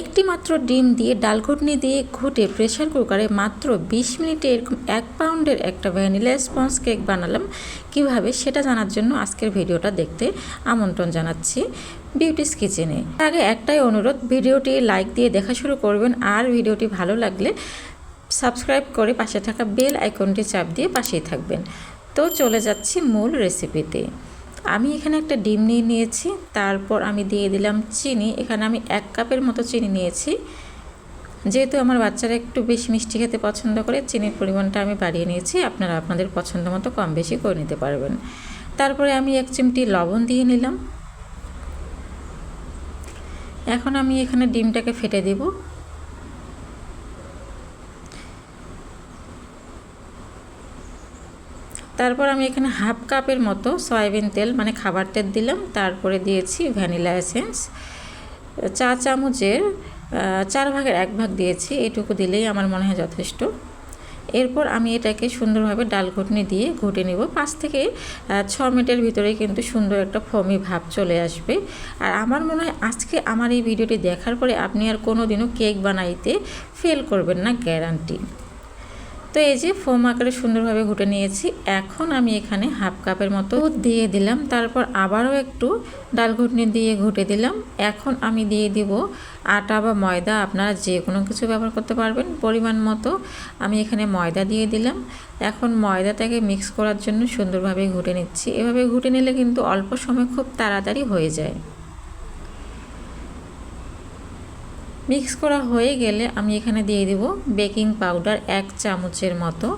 একটি মাত্র ডিম দিয়ে ডাল ঘুটনি দিয়ে ঘুটে প্রেশার কুকারে মাত্র ২০ মিনিটে এরকম এক পাউন্ডের একটা ভ্যানিলা স্পঞ্জ কেক বানালাম। কীভাবে? সেটা জানার জন্য আজকের ভিডিওটা দেখতে আমন্ত্রণ জানাচ্ছি বিউটিস কিচেনে আগে একটাই অনুরোধ, ভিডিওটি লাইক দিয়ে দেখা শুরু করবেন আর ভিডিওটি ভালো লাগলে সাবস্ক্রাইব করে পাশে থাকা বেল আইকনটি চাপ দিয়ে পাশেই থাকবেন। তো চলে যাচ্ছি মূল রেসিপিতে আমি এখানে একটা ডিম নিয়ে নিয়েছি, তারপর আমি দিয়ে দিলাম চিনি। এখানে আমি এক কাপের মতো চিনি নিয়েছি। যেহেতু আমার বাচ্চারা একটু বেশি মিষ্টি খেতে পছন্দ করে, চিনির পরিমাণটা আমি বাড়িয়ে নিয়েছি। আপনারা আপনাদের পছন্দ মতো কম বেশি করে নিতে পারবেন। তারপরে আমি এক চিমটি লবণ দিয়ে নিলাম। এখন আমি এখানে ডিমটাকে ফেটে দেবো। তারপর আমি এখানে হাফ কাপের মতো সয়াবিন তেল মানে খাবার তেল দিলাম। তারপরে দিয়েছি ভ্যানিলা এসেন্স। চা চামচের চার ভাগের এক ভাগ দিয়েছি। এটুকু দিলেই আমার মনে হয় যথেষ্ট। এরপর আমি এটাকে সুন্দরভাবে ডাল ঘুটনি দিয়ে ঘুটে নেব। পাঁচ থেকে ছ মিনিটের ভিতরে কিন্তু সুন্দর একটা ফমি ভাব চলে আসবে। আর আমার মনে হয় আজকে আমার এই ভিডিওটি দেখার পরে আপনি আর কোনো দিনও কেক বানাইতে ফেল করবেন না, গ্যারান্টি। তো এই যে ফোম আকারে সুন্দরভাবে ঘুটে নিয়েছি, এখন আমি এখানে হাফ কাপের মতো দিয়ে দিলাম, তারপর আবারও একটু ডাল ঘুটনি দিয়ে ঘুটে দিলাম। এখন আমি দিয়ে দিব আটা বা ময়দা, আপনারা যে কোনো কিছু ব্যবহার করতে পারবেন, পরিমাণ মতো আমি এখানে ময়দা দিয়ে দিলাম। এখন ময়দাটাকে মিক্স করার জন্য সুন্দরভাবে ঘুটে নিচ্ছি। এভাবে ঘুটে নিলে কিন্তু অল্প সময় খুব তাড়াতাড়ি হয়ে যায়। মিক্স করা হয়ে গেলে আমি এখানে দিয়ে দেব বেকিং পাউডার এক চামচের মতো।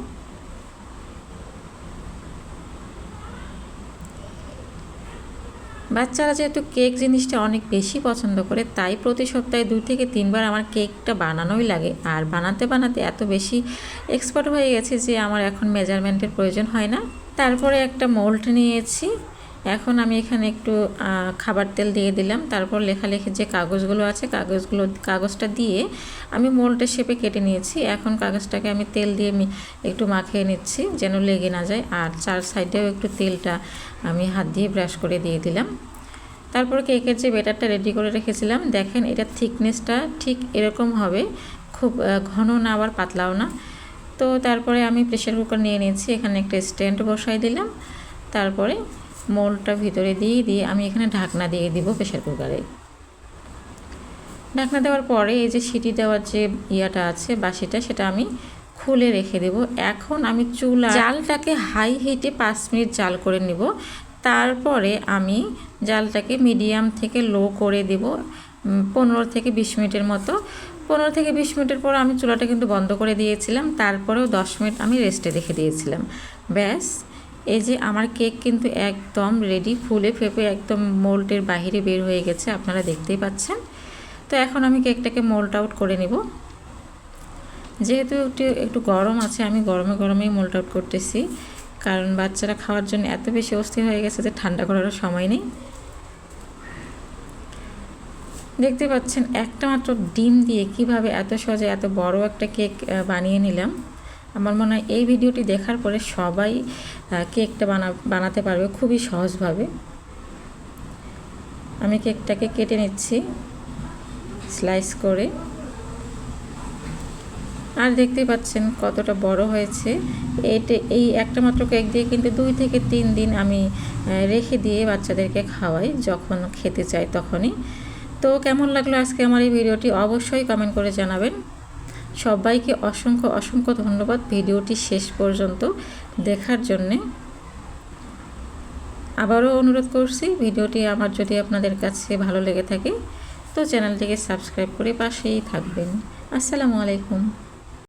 বাচ্চারা যেহেতু কেক জিনিসটা অনেক বেশি পছন্দ করে, তাই প্রতি সপ্তাহে দুই থেকে তিনবার আমার কেকটা বানানোই লাগে। আর বানাতে বানাতে এত বেশি এক্সপার্ট হয়ে গেছে যে আমার এখন মেজারমেন্টের প্রয়োজন হয় না। তারপরে একটা মোল্ড নিয়েছি। এখন আমি এখানে একটু খাবার তেল দিয়ে দিলাম। তারপর লেখালেখি যে কাগজগুলো আছে, কাগজগুলো, কাগজটা দিয়ে আমি মোলটা শেপে কেটে নিয়েছি। এখন কাগজটাকে আমি তেল দিয়ে একটু মাখিয়ে নিচ্ছি যেন লেগে না যায়। আর চার সাইডেও একটু তেলটা আমি হাত দিয়ে ব্রাশ করে দিয়ে দিলাম। তারপর কেকের যে বেটারটা রেডি করে রেখেছিলাম, দেখেন এটা থিকনেসটা ঠিক এরকম হবে। খুব ঘন না, আবার পাতলাও না। তো তারপরে আমি প্রেশার কুকার নিয়ে নিয়েছি। এখানে একটা স্ট্যান্ড বসাই দিলাম। তারপরে মোলটা ভিতরে দিয়ে দিয়ে আমি এখানে ঢাকনা দিয়ে দিব প্রেশার কুকারে ঢাকনা দেওয়ার পরে এই যে সিটি দেওয়ার যে ইয়াটা আছে বাসিটা সেটা আমি খুলে রেখে দেব। এখন আমি চুলা জালটাকে হাই হিটে পাঁচ মিনিট জাল করে নিব। তারপরে আমি জালটাকে মিডিয়াম থেকে লো করে দেব। পনেরো থেকে বিশ মিনিটের মতো। পনেরো থেকে বিশ মিনিটের পর আমি চুলাটা কিন্তু বন্ধ করে দিয়েছিলাম। তারপরেও দশ মিনিট আমি রেস্টে রেখে দিয়েছিলাম। ব্যাস। এই যে আমার কেক কিন্তু একদম রেডি ফুলে ফেপে একদম মোল্টের বাহিরে বের হয়ে গেছে, আপনারা দেখতেই পাচ্ছেন। তো এখন আমি কেকটাকে মোল্ট আউট করে নিব। যেহেতু একটু একটু গরম আছে, আমি গরমে গরমেই মোল্ট আউট করতেছি। কারণ বাচ্চারা খাওয়ার জন্য এত বেশি অস্থির হয়ে গেছে যে ঠান্ডা করারও সময় নেই। দেখতে পাচ্ছেন, একটা মাত্র ডিম দিয়ে কীভাবে এত সহজে এত বড় একটা কেক বানিয়ে নিলাম। আমার মনে হয় এই ভিডিওটি দেখার পরে সবাই কেকটা বানা, বানাতে পারবে খুবই সহজভাবে। আমি কেকটাকে কেটে নিচ্ছি, স্লাইস করে। আর দেখতে পাচ্ছেন কতটা বড় হয়েছে। এতে, এই একটা মাত্র কেক দিয়ে কিন্তু দুই থেকে তিন দিন আমি রেখে দিয়ে বাচ্চাদেরকে খাওয়াই যখন খেতে চাই তখনই। তো কেমন লাগল আজকে আমার এই ভিডিওটি অবশ্যই কমেন্ট করে জানাবেন। সবাইকে অসংখ্য অসংখ্য ধন্যবাদ ভিডিওটি শেষ পর্যন্ত দেখার জন্যে। আবারও অনুরোধ করছি, ভিডিওটি আমার যদি আপনাদের কাছে ভালো লেগে থাকে, তো চ্যানেলটিকে সাবস্ক্রাইব করে পাশেই থাকবেন। আসসালামু আলাইকুম।